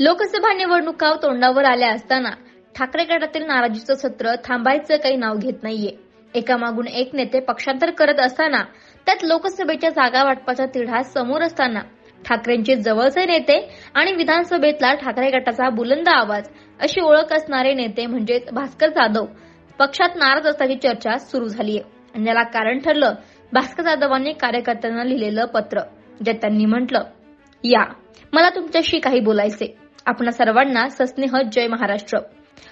लोकसभा निवडणुका तोंडावर आल्या असताना ठाकरे गटातील नाराजीचं सत्र थांबायचं काही नाव घेत नाहीये. एकामागून एक नेते पक्षांतर करत असताना त्यात लोकसभेच्या जागा वाटपाचा तिढा समोर असताना ठाकरेंचे जवळचे नेते आणि विधानसभेतला ठाकरे गटाचा बुलंद आवाज अशी ओळख असणारे नेते म्हणजेच भास्कर जाधव पक्षात नाराज असल्याची चर्चा सुरू झालीय. आणि याला कारण ठरलं भास्कर जाधवांनी कार्यकर्त्यांना लिहिलेलं पत्र ज्यात त्यांनी म्हटलं या मला तुमच्याशी काही बोलायचे आपणा सर्वांना सस्नेह जय महाराष्ट्र.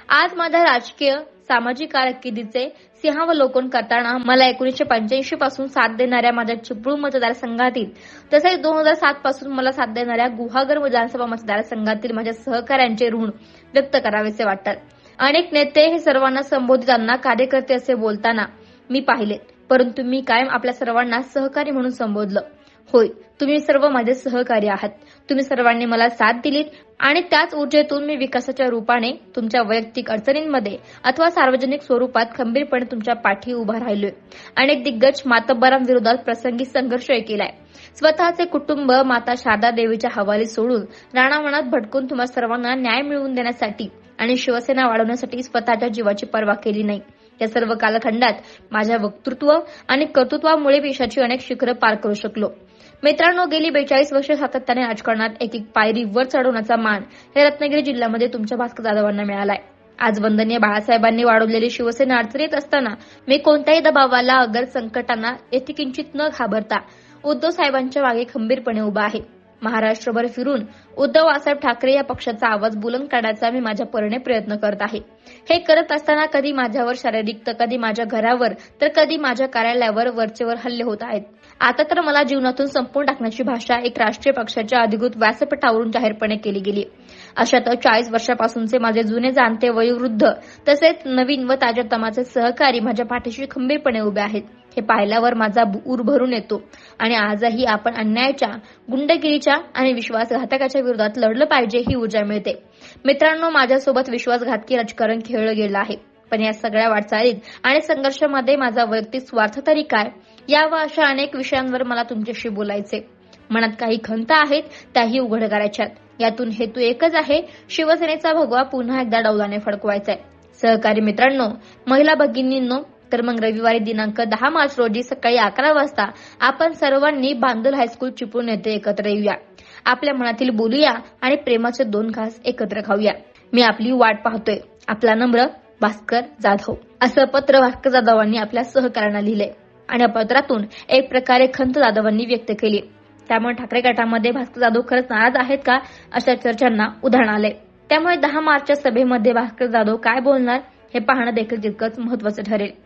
आज माझ्या राजकीय सामाजिक कारकिर्दीचे सिंहावलोकन करताना मला एकोणीसशे पंच्याऐंशी पासून साथ देणाऱ्या माझ्या चिपळूण मतदारसंघातील तसेच दोन हजार सात पासून मला साथ देणाऱ्या गुहागर विधानसभा मतदारसंघातील माझ्या सहकाऱ्यांचे ऋण व्यक्त करावेसे वाटतात. अनेक नेते हे सर्वांना संबोधितांना कार्यकर्ते असे बोलताना मी पाहिले परंतु मी कायम आपल्या सर्वांना सहकारी म्हणून संबोधलं. होय तुम्ही सर्व माझे सहकारी आहात. तुम्ही सर्वांनी मला साथ दिलीत आणि त्याच ऊर्जेतून मी विकासाच्या रूपाने तुमच्या वैयक्तिक अडचणींमध्ये अथवा सार्वजनिक स्वरूपात खंबीरपणे तुमच्या पाठी उभा राहिलोय. अनेक दिग्गज मातब्बरांविरोधात प्रसंगी संघर्ष केलाय स्वतःचे कुटुंब माता शारदा देवीच्या हवाली सोडून राणावनात भटकून तुम्हा सर्वांना न्याय मिळवून देण्यासाठी आणि शिवसेना वाढवण्यासाठी स्वतःच्या जीवाची पर्वा केली नाही. या सर्व कालखंडात माझ्या वक्तृत्व आणि कर्तृत्वामुळे यशाची अनेक शिखरं पार करू शकलो. मित्रांनो गेली बेचाळीस वर्ष सातत्याने राजकारणात एक एक पायरी वर चढवण्याचा मान हे रत्नागिरी जिल्ह्यामध्ये तुमच्या भास्कर जाधवांना मिळालाय. आज वंदनीय बाळासाहेबांनी वाढवलेली शिवसेना अडचणीत असताना मी कोणत्याही दबावाला अगर संकटांना येथे किंचित न घाबरता उद्धव साहेबांच्या मागे खंबीरपणे उभा आहे. महाराष्ट्रभर फिरून उद्धव बाळासाहेब ठाकरे या पक्षाचा आवाज बुलंद करण्याचा मी माझ्या परीने प्रयत्न करत आहे. हे करत असताना कधी माझ्यावर शारीरिक तर कधी माझ्या घरावर तर कधी माझ्या कार्यालयावर वरचेवर हल्ले होत आहेत. आता तर मला जीवनातून संपून टाकण्याची भाषा एक राष्ट्रीय पक्षाच्या अधिकृत व्यासपीठावरून जाहीरपणे केली गेली. अशात चाळीस वर्षापासूनचे माझे जुने जाणते वयोवृद्ध तसेच नवीन व ताज्या तमाचे सहकारी माझ्या पाठीशी खंबीरपणे उभे आहेत. हे पाहिल्यावर माझा ऊर भरून येतो. आणि आजही आपण अन्यायाच्या गुंडगिरीच्या आणि विश्वासघातकाच्या विरोधात लढलं पाहिजे ही ऊर्जा मिळते. मित्रांनो माझ्यासोबत विश्वासघातकी राजकारण खेळलं गेलं आहे. पण या सगळ्या वाटचालीत आणि संघर्षामध्ये माझा वैयक्तिक स्वार्थ तरी काय? या व अशा अनेक विषयांवर मला तुमच्याशी बोलायचे मनात काही खंत आहेत त्याही उघड करायच्यात. यातून हेतू एकच आहे शिवसेनेचा भगवा पुन्हा एकदा डौलाने फडकवायचा आहे सहकारी मित्रांनो महिला भगिनींनो तर मग रविवारी दिनांक दहा मार्च रोजी सकाळी अकरा वाजता आपण सर्वांनी बांदल हायस्कूल चिपळूण येथे एकत्र येऊया. आपल्या मनातील बोलूया आणि प्रेमाचे दोन घास एकत्र खाऊया. मी आपली वाट पाहतोय. आपला नम्र भास्कर जाधव. असं पत्र भास्कर जाधवांनी आपल्या सहकाऱ्यांना लिहिलंय. आणि या पत्रातून एक प्रकारे खंत जाधवांनी व्यक्त केली. त्यामुळे ठाकरे गटामध्ये भास्कर जाधव खरंच नाराज आहेत का अशा चर्चांना उदाहरण आले त्यामुळे दहा मार्चच्या सभेमध्ये भास्कर जाधव काय बोलणार हे पाहणं देखील तितकंच महत्वाचं ठरेल.